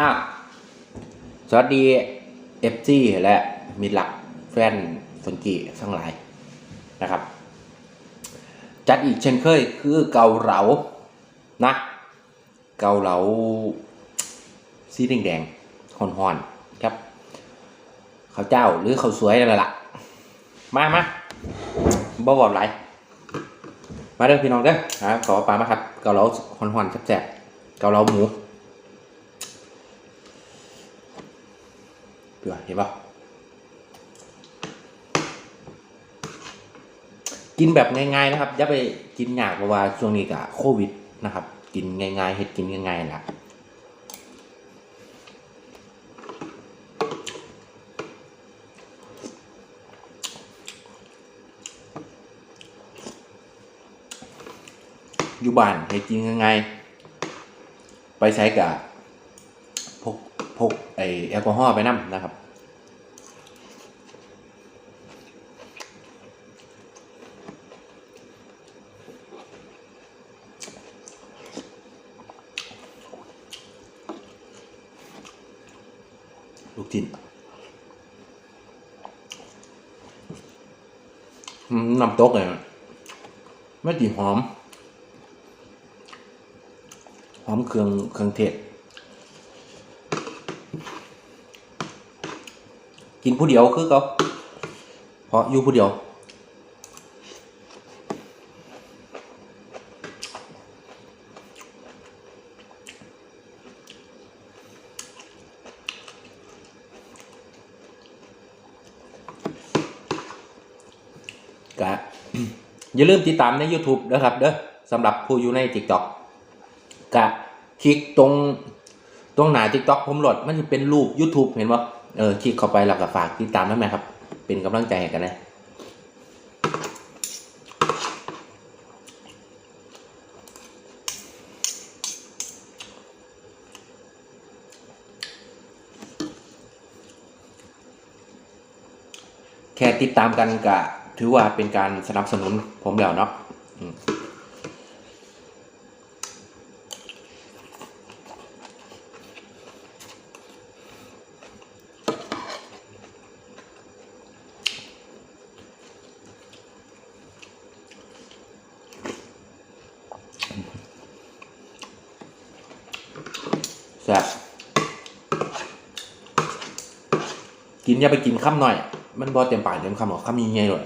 อะสวัสดีเอฟซีและมิหลักแฟนสนกีทั้งหลายนะครับ จัดอีกเช่นเคยคือเกาเหลานะ เกาเหลาสีแดงๆห่อนครับข้าวเจ้าหรือข้าวสวยนั่นแหละล่ะ มามาบ่บอกไรมาเด้อพี่น้องเด้อหาขอปลามาครับ เกาเหลาห่อนแซ่บๆเกาเหลาหมู เปลือเห็นปะกินแบบง่ายๆนะครับอย่าไปกินหยากเพราะว่าช่วงนี้กับโควิดนะครับ กินง่ายๆเฮ็ดกินง่ายๆนะอยู่บ้านเฮ็ดกินง่ายๆไปใช้กับ พกไอแอลกอฮอล์ไปน้ำนะครับ ลูกชิ้นน้ำตกเลยไม่ตีหอม หอมเครื่องเครื่องเทศ กินผู้เดียวคือเขาเพราะอยู่ผู้เดียวกะอย่าลืมติดตามใน YouTube นะครับเด้อสำหรับผู้อยู่ใน TikTok กะคลิกตรงตรงหน้า TikTok ผมโหลดมันจะเป็นรูป YouTube เห็นปะ เออคลิกเข้าไปแล้วก็ฝากติดตามได้ไหมครับ เป็นกำลังใจกันนะแค่ติดตามกันกะถือว่าเป็นการสนับสนุนผมแล้วเนาะ แซ่บกินอย่าไปกินข้ามหน่อย มันบอเต็มปากเต็มคำหรอกคำยังไงเลย